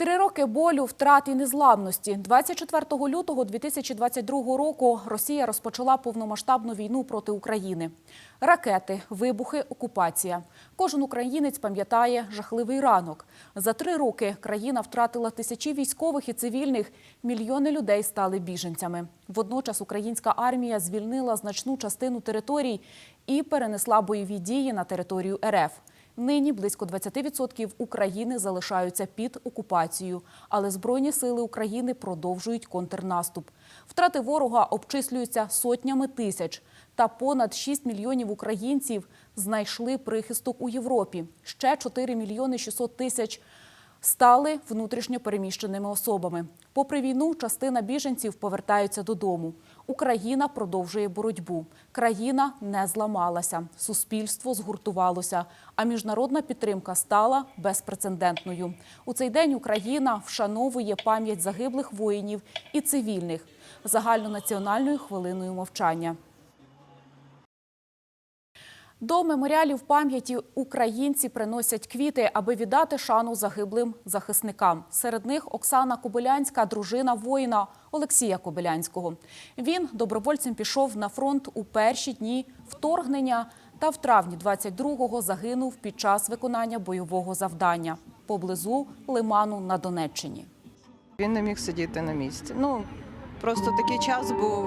Три роки болю, втрат і незламності. 24 лютого 2022 року Росія розпочала повномасштабну війну проти України. Ракети, вибухи, окупація. Кожен українець пам'ятає жахливий ранок. За три роки країна втратила тисячі військових і цивільних. Мільйони людей стали біженцями. Водночас українська армія звільнила значну частину територій і перенесла бойові дії на територію РФ. Нині близько 20% України залишаються під окупацією, але Збройні сили України продовжують контрнаступ. Втрати ворога обчислюються сотнями тисяч, та понад 6 мільйонів українців знайшли прихисток у Європі. Ще 4 мільйони 600 тисяч стали внутрішньо переміщеними особами. Попри війну, частина біженців повертаються додому. Україна продовжує боротьбу. Країна не зламалася, суспільство згуртувалося, а міжнародна підтримка стала безпрецедентною. У цей день Україна вшановує пам'ять загиблих воїнів і цивільних загальнонаціональною хвилиною мовчання. До меморіалів пам'яті українці приносять квіти, аби віддати шану загиблим захисникам. Серед них Оксана Кобилянська, дружина воїна Олексія Кобилянського. Він добровольцем пішов на фронт у перші дні вторгнення та в травні 22-го загинув під час виконання бойового завдання поблизу Лиману на Донеччині. Він не міг сидіти на місці. Ну просто такий час був.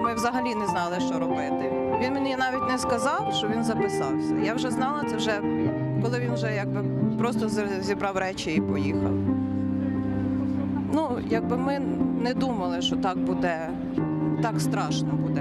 Ми взагалі не знали, що робити. Він мені навіть не сказав, що він записався. Я вже знала це вже, коли він вже якби просто зібрав речі і поїхав. Ну, якби ми не думали, що так буде, так страшно буде.